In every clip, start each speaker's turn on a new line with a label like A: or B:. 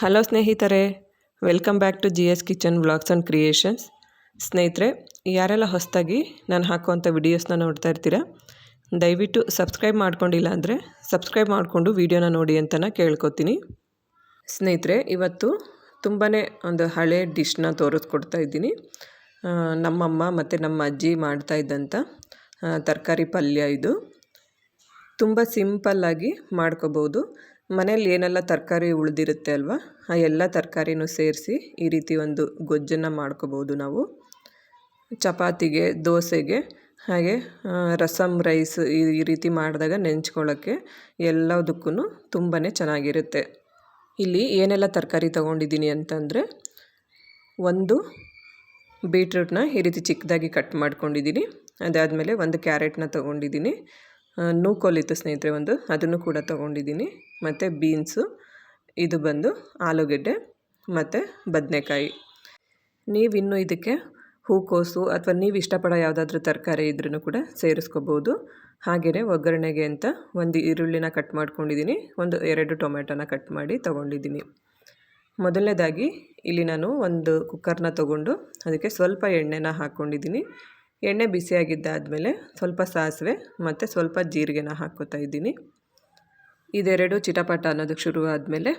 A: Hello ಸ್ನೇಹಿತರೆ, welcome back to G S kitchen vlogs and creations. ಸ್ನೇಹಿತರೆ, ಯಾರೆಲ್ಲ ಹೊಸದಾಗಿ ನಾನು ಹಾಕುವಂಥ ವಿಡಿಯೋಸ್ನ ನೋಡ್ತಾ ಇರ್ತೀರಾ, ದಯವಿಟ್ಟು ಸಬ್ಸ್ಕ್ರೈಬ್ ಮಾಡ್ಕೊಂಡಿಲ್ಲ ಅಂದರೆ ಸಬ್ಸ್ಕ್ರೈಬ್ ಮಾಡಿಕೊಂಡು ವೀಡಿಯೋನ ನೋಡಿ ಅಂತಲೇ ಕೇಳ್ಕೊತೀನಿ. ಸ್ನೇಹಿತರೆ, ಇವತ್ತು ತುಂಬಾ ಒಂದು ಹಳೆ ಡಿಶ್ನ ತೋರಿಸ್ಕೊಡ್ತಾ ಇದ್ದೀನಿ. ನಮ್ಮಮ್ಮ ಮತ್ತು ನಮ್ಮ ಅಜ್ಜಿ ಮಾಡ್ತಾ ಇದ್ದಂಥ ತರಕಾರಿ ಪಲ್ಯ ಇದು. ತುಂಬ ಸಿಂಪಲ್ಲಾಗಿ ಮಾಡ್ಕೋಬೋದು. ಮನೇಲಿ ಏನೆಲ್ಲ ತರಕಾರಿ ಉಳಿದಿರುತ್ತೆ ಅಲ್ವಾ? ಆ ಎಲ್ಲ ತರಕಾರಿನೂ ಸೇರಿಸಿ ಈ ರೀತಿ ಒಂದು ಗೊಜ್ಜನ್ನು ಮಾಡ್ಕೋಬೋದು ನಾವು. ಚಪಾತಿಗೆ, ದೋಸೆಗೆ, ಹಾಗೆ ರಸಮ್ ರೈಸ್ ಈ ರೀತಿ ಮಾಡಿದಾಗ ನೆಂಚ್ಕೊಳ್ಳೋಕ್ಕೆ ಎಲ್ಲದಕ್ಕೂ ತುಂಬಾ ಚೆನ್ನಾಗಿರುತ್ತೆ. ಇಲ್ಲಿ ಏನೆಲ್ಲ ತರಕಾರಿ ತೊಗೊಂಡಿದ್ದೀನಿ ಅಂತಂದರೆ, ಒಂದು ಬೀಟ್ರೂಟ್ನ ಈ ರೀತಿ ಚಿಕ್ಕದಾಗಿ ಕಟ್ ಮಾಡ್ಕೊಂಡಿದ್ದೀನಿ. ಅದಾದಮೇಲೆ ಒಂದು ಕ್ಯಾರೆಟ್ನ ತೊಗೊಂಡಿದ್ದೀನಿ. ನೂಕೋಲಿತ್ತು ಸ್ನೇಹಿತರೆ, ಒಂದು ಅದನ್ನು ಕೂಡ ತೊಗೊಂಡಿದ್ದೀನಿ. ಮತ್ತು ಬೀನ್ಸು, ಇದು ಬಂದು ಆಲೂಗೆಡ್ಡೆ ಮತ್ತು ಬದನೆಕಾಯಿ. ನೀವಿನ್ನೂ ಇದಕ್ಕೆ ಹೂಕೋಸು ಅಥವಾ ನೀವು ಇಷ್ಟಪಡೋ ಯಾವುದಾದ್ರೂ ತರಕಾರಿ ಇದ್ರೂ ಕೂಡ ಸೇರಿಸ್ಕೋಬೋದು. ಹಾಗೆಯೇ ಒಗ್ಗರಣೆಗೆ ಅಂತ ಒಂದು ಈರುಳ್ಳಿನ ಕಟ್ ಮಾಡ್ಕೊಂಡಿದ್ದೀನಿ. ಒಂದು ಎರಡು ಟೊಮೆಟೊನ ಕಟ್ ಮಾಡಿ ತೊಗೊಂಡಿದ್ದೀನಿ. ಮೊದಲನೇದಾಗಿ ಇಲ್ಲಿ ನಾನು ಒಂದು ಕುಕ್ಕರ್ನ ತೊಗೊಂಡು ಅದಕ್ಕೆ ಸ್ವಲ್ಪ ಎಣ್ಣೆನ ಹಾಕ್ಕೊಂಡಿದ್ದೀನಿ ಎಣ್ಣೆ ಬಿಸಿಯಾಗಿದ್ದಾದಮೇಲೆ ಸ್ವಲ್ಪ ಸಾಸಿವೆ ಮತ್ತು ಸ್ವಲ್ಪ ಜೀರಿಗೆನ ಹಾಕ್ಕೋತಾ ಇದ್ದೀನಿ. ಇದೆರಡು ಚಿಟಪಟ ಅನ್ನೋದಕ್ಕೆ ಶುರು ಆದಮೇಲೆ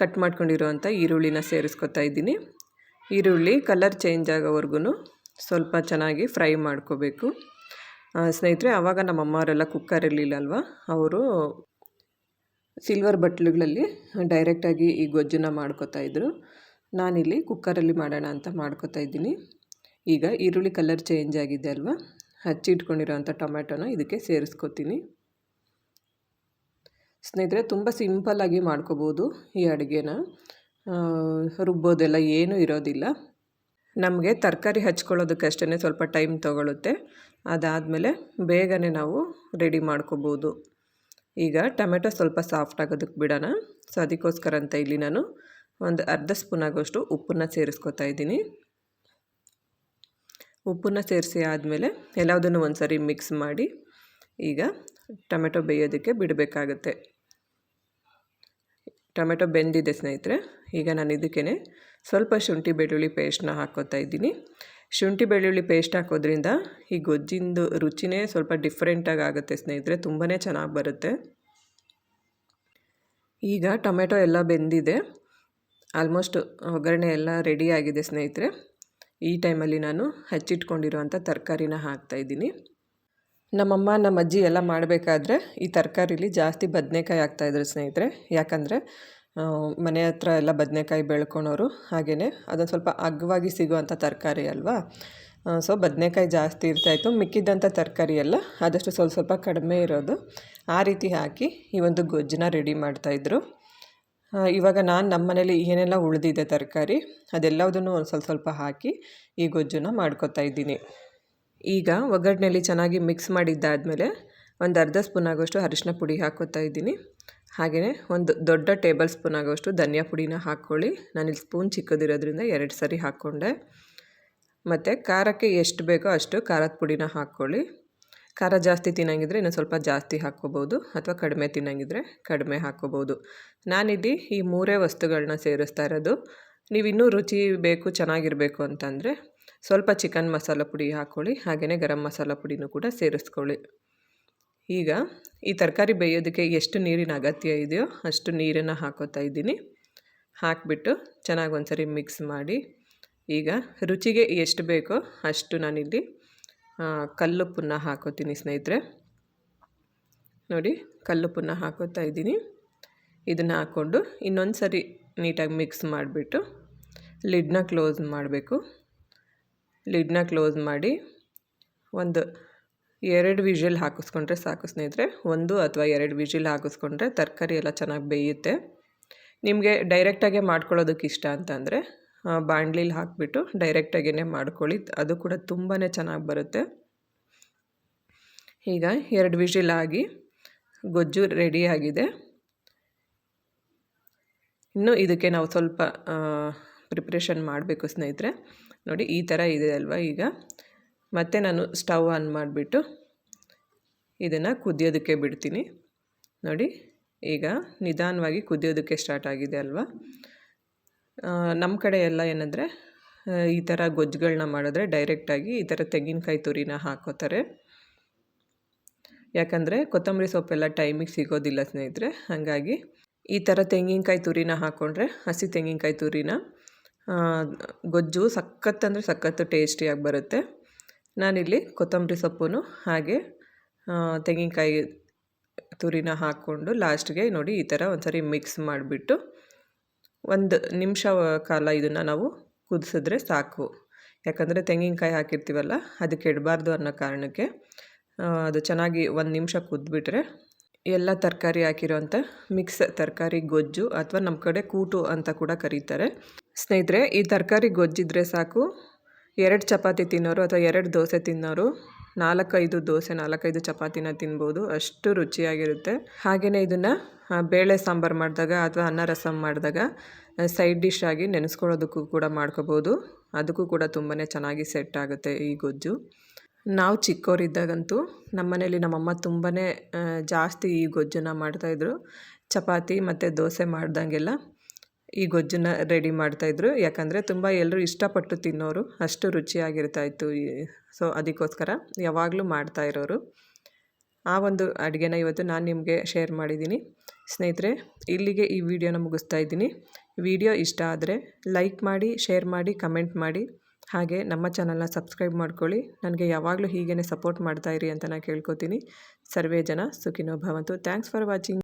A: ಕಟ್ ಮಾಡ್ಕೊಂಡಿರೋವಂಥ ಈರುಳ್ಳಿನ ಸೇರಿಸ್ಕೊತಾ ಇದ್ದೀನಿ. ಈರುಳ್ಳಿ ಕಲರ್ ಚೇಂಜ್ ಆಗೋವರೆಗೂ ಸ್ವಲ್ಪ ಚೆನ್ನಾಗಿ ಫ್ರೈ ಮಾಡ್ಕೋಬೇಕು. ಸ್ನೇಹಿತರೆ ಆವಾಗ ನಮ್ಮ ಅಮ್ಮವರೆಲ್ಲ ಕುಕ್ಕರ್ ಇರಲಿಲ್ಲ ಅಲ್ವಾ ಅವರು ಸಿಲ್ವರ್ ಬಟ್ಲುಗಳಲ್ಲಿ ಡೈರೆಕ್ಟಾಗಿ ಈ ಗೊಜ್ಜನ್ನ ಮಾಡ್ಕೋತಾ ಇದ್ದರು ನಾನಿಲ್ಲಿ ಕುಕ್ಕರಲ್ಲಿ ಮಾಡೋಣ ಅಂತ ಮಾಡ್ಕೋತಾ ಇದ್ದೀನಿ. ಈಗ ಈರುಳ್ಳಿ ಕಲರ್ ಚೇಂಜ್ ಆಗಿದೆ ಅಲ್ವಾ? ಹಚ್ಚಿಟ್ಕೊಂಡಿರೋಂಥ ಟೊಮ್ಯಾಟೊನ ಇದಕ್ಕೆ ಸೇರಿಸ್ಕೊತೀನಿ. ಸ್ನೇಹಿತರೆ, ತುಂಬ ಸಿಂಪಲ್ಲಾಗಿ ಮಾಡ್ಕೋಬೋದು ಈ ಅಡುಗೆನ. ರುಬ್ಬೋದೆಲ್ಲ ಏನೂ ಇರೋದಿಲ್ಲ. ನಮಗೆ ತರಕಾರಿ ಹಚ್ಕೊಳ್ಳೋದಕ್ಕಷ್ಟೇ ಸ್ವಲ್ಪ ಟೈಮ್ ತೊಗೊಳುತ್ತೆ. ಅದಾದಮೇಲೆ ಬೇಗನೆ ನಾವು ರೆಡಿ ಮಾಡ್ಕೋಬೋದು. ಈಗ ಟೊಮೆಟೊ ಸ್ವಲ್ಪ ಸಾಫ್ಟ್ ಆಗೋದಕ್ಕೆ ಬಿಡೋಣ. ಸೊ, ಅದಕ್ಕೋಸ್ಕರ ಅಂತ ಇಲ್ಲಿ ನಾನು ಒಂದು ಅರ್ಧ ಸ್ಪೂನ್ ಆಗೋಷ್ಟು ಉಪ್ಪನ್ನು ಸೇರಿಸ್ಕೊತಾ ಇದ್ದೀನಿ. ಉಪ್ಪನ್ನು ಸೇರಿಸಿ ಆದಮೇಲೆ ಎಲ್ಲದನ್ನು ಒಂದು ಸರಿ ಮಿಕ್ಸ್ ಮಾಡಿ ಈಗ ಟೊಮೆಟೊ ಬೇಯೋದಕ್ಕೆ ಬಿಡಬೇಕಾಗತ್ತೆ. ಟೊಮೆಟೊ ಬೆಂದಿದೆ ಸ್ನೇಹಿತರೆ, ಈಗ ನಾನು ಇದಕ್ಕೇ ಸ್ವಲ್ಪ ಶುಂಠಿ ಬೆಳ್ಳುಳ್ಳಿ ಪೇಸ್ಟ್ನ ಹಾಕೋತಾ ಇದ್ದೀನಿ. ಶುಂಠಿ ಬೆಳ್ಳುಳ್ಳಿ ಪೇಸ್ಟ್ ಹಾಕೋದ್ರಿಂದ ಈ ಗೊಜ್ಜಿಂದು ರುಚಿನೇ ಸ್ವಲ್ಪ ಡಿಫ್ರೆಂಟಾಗಿ ಆಗುತ್ತೆ ಸ್ನೇಹಿತರೆ ತುಂಬಾ ಚೆನ್ನಾಗಿ ಬರುತ್ತೆ. ಈಗ ಟೊಮೆಟೊ ಎಲ್ಲ ಬೆಂದಿದೆ ಆಲ್ಮೋಸ್ಟ್ ಒಗ್ಗರಣೆ ಎಲ್ಲ ರೆಡಿ ಆಗಿದೆ ಸ್ನೇಹಿತರೆ. ಈ ಟೈಮಲ್ಲಿ ನಾನು ಹೆಚ್ಚಿಟ್ಕೊಂಡಿರುವಂಥ ತರಕಾರಿನ ಹಾಕ್ತಾಯಿದ್ದೀನಿ ನಮ್ಮಮ್ಮ ನಮ್ಮ ಅಜ್ಜಿ ಎಲ್ಲ ಮಾಡಬೇಕಾದ್ರೆ ಈ ತರಕಾರಿಲಿ ಜಾಸ್ತಿ ಬದನೆಕಾಯಿ ಹಾಕ್ತಾಯಿದ್ರು ಸ್ನೇಹಿತರೆ. ಯಾಕಂದರೆ ಮನೆ ಹತ್ರ ಎಲ್ಲ ಬದನೆಕಾಯಿ ಬೆಳ್ಕೊಳೋರು ಹಾಗೆಯೇ ಅದೊಂದು ಸ್ವಲ್ಪ ಅಗ್ಗವಾಗಿ ಸಿಗುವಂಥ ತರಕಾರಿ ಅಲ್ವಾ? ಸೊ ಬದನೆಕಾಯಿ ಜಾಸ್ತಿ ಇರ್ತಾಯಿತ್ತು ಮಿಕ್ಕಿದ್ದಂಥ ತರಕಾರಿ ಎಲ್ಲ ಆದಷ್ಟು ಸ್ವಲ್ಪ ಸ್ವಲ್ಪ ಕಡಿಮೆ ಇರೋದು. ಆ ರೀತಿ ಹಾಕಿ ಈ ಒಂದು ಗೊಜ್ಜನ್ನ ರೆಡಿ ಮಾಡ್ತಾಯಿದ್ರು ಇವಾಗ ನಾನು ನಮ್ಮ ಮನೇಲಿ ಏನೆಲ್ಲ ಉಳಿದಿದೆ ತರಕಾರಿ ಅದೆಲ್ಲದನ್ನು ಒಂದು ಸ್ವಲ್ಪ ಸ್ವಲ್ಪ ಹಾಕಿ ಈ ಗೊಜ್ಜನ್ನ ಮಾಡ್ಕೊತಾ ಇದ್ದೀನಿ. ಈಗ ಒಗ್ಗರಣೆಯಲ್ಲಿ ಚೆನ್ನಾಗಿ ಮಿಕ್ಸ್ ಮಾಡಿದ್ದಾದಮೇಲೆ ಒಂದು ಅರ್ಧ ಸ್ಪೂನ್ ಆಗೋಷ್ಟು ಅರಿಶಿನ ಪುಡಿ ಹಾಕೋತಾ ಇದ್ದೀನಿ. ಹಾಗೆಯೇ ಒಂದು ದೊಡ್ಡ ಟೇಬಲ್ ಸ್ಪೂನ್ ಆಗೋಷ್ಟು ಧನಿಯಾ ಪುಡಿನ ಹಾಕ್ಕೊಳ್ಳಿ. ನಾನಿಲ್ಲಿ ಸ್ಪೂನ್ ಚಿಕ್ಕದಿರೋದ್ರಿಂದ ಎರಡು ಸರಿ ಹಾಕ್ಕೊಂಡೆ. ಮತ್ತು ಖಾರಕ್ಕೆ ಎಷ್ಟು ಬೇಕೋ ಅಷ್ಟು ಖಾರದ ಪುಡಿನ ಹಾಕ್ಕೊಳ್ಳಿ. ಖಾರ ಜಾಸ್ತಿ ತಿನ್ನಂಗಿದ್ರೆ ಇನ್ನೊಂದು ಸ್ವಲ್ಪ ಜಾಸ್ತಿ ಹಾಕ್ಕೋಬೋದು ಅಥವಾ ಕಡಿಮೆ ತಿನ್ನಂಗಿದ್ರೆ ಕಡಿಮೆ ಹಾಕ್ಕೋಬೋದು. ನಾನಿಲ್ಲಿ ಈ ಮೂರೇ ವಸ್ತುಗಳನ್ನ ಸೇರಿಸ್ತಾ ಇರೋದು. ನೀವು ಇನ್ನೂ ರುಚಿ ಬೇಕು, ಚೆನ್ನಾಗಿರಬೇಕು ಅಂತಂದರೆ ಸ್ವಲ್ಪ ಚಿಕನ್ ಮಸಾಲ ಪುಡಿ ಹಾಕ್ಕೊಳ್ಳಿ ಹಾಗೆಯೇ ಗರಂ ಮಸಾಲ ಪುಡಿನೂ ಕೂಡ ಸೇರಿಸ್ಕೊಳ್ಳಿ. ಈಗ ಈ ತರಕಾರಿ ಬೇಯೋದಕ್ಕೆ ಎಷ್ಟು ನೀರಿನ ಅಗತ್ಯ ಇದೆಯೋ ಅಷ್ಟು ನೀರನ್ನು ಹಾಕೋತಾ ಇದ್ದೀನಿ. ಹಾಕಿಬಿಟ್ಟು ಚೆನ್ನಾಗಿ ಒಂದ್ಸರಿ ಮಿಕ್ಸ್ ಮಾಡಿ ಈಗ ರುಚಿಗೆ ಎಷ್ಟು ಬೇಕೋ ಅಷ್ಟು ನಾನಿಲ್ಲಿ ಕಲ್ಲುಪ್ಪನ್ನ ಹಾಕೋತೀನಿ ಸ್ನೇಹಿತರೆ. ನೋಡಿ ಕಲ್ಲುಪ್ಪನ್ನ ಹಾಕೋತಾ ಇದ್ದೀನಿ. ಇದನ್ನು ಹಾಕ್ಕೊಂಡು ಇನ್ನೊಂದು ಸರಿ ನೀಟಾಗಿ ಮಿಕ್ಸ್ ಮಾಡಿಬಿಟ್ಟು ಲಿಡ್ನ ಕ್ಲೋಸ್ ಮಾಡಬೇಕು. ಲಿಡ್ನ ಕ್ಲೋಸ್ ಮಾಡಿ ಒಂದು ಎರಡು ವಿಷಲ್ ಹಾಕಿಸ್ಕೊಂಡ್ರೆ ಸಾಕು ಸ್ನೇಹಿತರೆ. ಒಂದು ಅಥವಾ ಎರಡು ವಿಷಲ್ ಹಾಕಿಸ್ಕೊಂಡ್ರೆ ತರಕಾರಿ ಎಲ್ಲ ಚೆನ್ನಾಗಿ ಬೇಯುತ್ತೆ. ನಿಮಗೆ ಡೈರೆಕ್ಟಾಗೆ ಮಾಡ್ಕೊಳ್ಳೋದಕ್ಕೆ ಇಷ್ಟ ಅಂತಂದರೆ ಬಾಣಲಿಲಿ ಹಾಕಿಬಿಟ್ಟು ಡೈರೆಕ್ಟಾಗಿನೇ ಮಾಡ್ಕೊಳ್ಳಿ. ಅದು ಕೂಡ ತುಂಬಾ ಚೆನ್ನಾಗಿ ಬರುತ್ತೆ. ಈಗ ಎರಡು ವಿಷಿಲ್ ಆಗಿ ಗೊಜ್ಜು ರೆಡಿಯಾಗಿದೆ ಇನ್ನು ಇದಕ್ಕೆ ನಾವು ಸ್ವಲ್ಪ ಪ್ರಿಪ್ರೇಷನ್ ಮಾಡಬೇಕು ಸ್ನೇಹಿತರೆ. ನೋಡಿ, ಈ ಥರ ಇದೆ ಅಲ್ವಾ ಈಗ. ಮತ್ತೆ ನಾನು ಸ್ಟವ್ ಆನ್ ಮಾಡಿಬಿಟ್ಟು ಇದನ್ನು ಕುದಿಯೋದಕ್ಕೆ ಬಿಡ್ತೀನಿ. ನೋಡಿ, ಈಗ ನಿಧಾನವಾಗಿ ಕುದಿಯೋದಕ್ಕೆ ಸ್ಟಾರ್ಟ್ ಆಗಿದೆ ಅಲ್ವಾ. ನಮ್ಮ ಕಡೆ ಎಲ್ಲ ಏನಂದರೆ ಈ ಥರ ಗೊಜ್ಜುಗಳನ್ನ ಮಾಡಿದ್ರೆ ಡೈರೆಕ್ಟಾಗಿ ಈ ಥರ ತೆಂಗಿನಕಾಯಿ ತುರಿನ ಹಾಕೋತಾರೆ. ಯಾಕಂದರೆ ಕೊತ್ತಂಬರಿ ಸೊಪ್ಪೆಲ್ಲ ಟೈಮಿಗೆ ಸಿಗೋದಿಲ್ಲ ಸ್ನೇಹಿತರೆ, ಹಾಗಾಗಿ ಈ ಥರ ತೆಂಗಿನಕಾಯಿ ತುರಿನ ಹಾಕ್ಕೊಂಡ್ರೆ ಹಸಿ ತೆಂಗಿನಕಾಯಿ ತುರಿನ ಗೊಜ್ಜು ಸಖತ್ ಅಂದರೆ ಸಖತ್ತು ಟೇಸ್ಟಿಯಾಗಿ ಬರುತ್ತೆ. ನಾನಿಲ್ಲಿ ಕೊತ್ತಂಬರಿ ಸೊಪ್ಪು ಹಾಗೆ ತೆಂಗಿನಕಾಯಿ ತುರಿನ ಹಾಕ್ಕೊಂಡು ಲಾಸ್ಟ್ಗೆ ನೋಡಿ ಈ ಥರ ಒಂದ್ಸರಿ ಮಿಕ್ಸ್ ಮಾಡಿಬಿಟ್ಟು ಒಂದು ನಿಮಿಷ ಕಾಲ ಇದನ್ನು ನಾವು ಕುದಿಸಿದ್ರೆ ಸಾಕು. ಯಾಕಂದರೆ ತೆಂಗಿನಕಾಯಿ ಹಾಕಿರ್ತೀವಲ್ಲ, ಅದಕ್ಕೆ ಇಡಬಾರ್ದು ಅನ್ನೋ ಕಾರಣಕ್ಕೆ ಅದು ಚೆನ್ನಾಗಿ ಒಂದು ನಿಮಿಷ ಕುದ್ಬಿಟ್ರೆ ಎಲ್ಲ ತರಕಾರಿ ಹಾಕಿರೋಂಥ ಮಿಕ್ಸ್ ತರಕಾರಿ ಗೊಜ್ಜು ಅಥವಾ ನಮ್ಮ ಕಡೆ ಕೂಟು ಅಂತ ಕೂಡ ಕರೀತಾರೆ. ಸ್ನೇಹಿತರೆ, ಈ ತರಕಾರಿ ಗೊಜ್ಜಿದ್ರೆ ಸಾಕು. ಎರಡು ಚಪಾತಿ ತಿನ್ನೋರು ಅಥವಾ ಎರಡು ದೋಸೆ ತಿನ್ನೋರು ನಾಲ್ಕೈದು ದೋಸೆ, ನಾಲ್ಕೈದು ಚಪಾತಿನ ತಿನ್ಬೋದು. ಅಷ್ಟು ರುಚಿಯಾಗಿರುತ್ತೆ. ಹಾಗೆಯೇ ಇದನ್ನು ಬೇಳೆ ಸಾಂಬಾರು ಮಾಡಿದಾಗ ಅಥವಾ ಅನ್ನ ರಸಂ ಮಾಡಿದಾಗ ಸೈಡ್ ಡಿಶ್ ಆಗಿ ನೆನೆಸ್ಕೊಳ್ಳೋದಕ್ಕೂ ಕೂಡ ಮಾಡ್ಕೋಬೋದು. ಅದಕ್ಕೂ ಕೂಡ ತುಂಬಾ ಚೆನ್ನಾಗಿ ಸೆಟ್ ಆಗುತ್ತೆ ಈ ಗೊಜ್ಜು. ನಾವು ಚಿಕ್ಕವರಿದ್ದಾಗಂತೂ ನಮ್ಮ ಮನೆಯಲ್ಲಿ ನಮ್ಮಮ್ಮ ತುಂಬಾ ಜಾಸ್ತಿ ಈ ಗೊಜ್ಜನ್ನು ಮಾಡ್ತಾಯಿದ್ರು ಚಪಾತಿ ಮತ್ತು ದೋಸೆ ಮಾಡ್ದಂಗೆಲ್ಲ. ಈ ಗೊಜ್ಜನ್ನ ರೆಡಿ ಮಾಡ್ತಾಯಿದ್ರು ಯಾಕಂದರೆ ತುಂಬ ಎಲ್ಲರೂ ಇಷ್ಟಪಟ್ಟು ತಿನ್ನೋರು, ಅಷ್ಟು ರುಚಿಯಾಗಿರ್ತಾಯಿತ್ತು ಸೊ ಅದಕ್ಕೋಸ್ಕರ ಯಾವಾಗಲೂ ಮಾಡ್ತಾ ಇರೋರು. ಆ ಒಂದು ಅಡುಗೆನ ಇವತ್ತು ನಾನು ನಿಮಗೆ ಶೇರ್ ಮಾಡಿದ್ದೀನಿ. ಸ್ನೇಹಿತರೆ, ಇಲ್ಲಿಗೆ ಈ ವಿಡಿಯೋನ ಮುಗಿಸ್ತಾ ಇದ್ದೀನಿ. ವಿಡಿಯೋ ಇಷ್ಟ ಆದರೆ ಲೈಕ್ ಮಾಡಿ ಶೇರ್ ಮಾಡಿ ಕಮೆಂಟ್ ಮಾಡಿ. ಹಾಗೆ ನಮ್ಮ ಚಾನಲ್ನ ಸಬ್ಸ್ಕ್ರೈಬ್ ಮಾಡ್ಕೊಳ್ಳಿ. ನನಗೆ ಯಾವಾಗಲೂ ಹೀಗೇ ಸಪೋರ್ಟ್ ಮಾಡ್ತಾಯಿರಿ ಅಂತ ನಾನು ಕೇಳ್ಕೊತೀನಿ. ಸರ್ವೇ ಜನ ಸುಖಿನೋ ಭವಂತು. Thanks for watching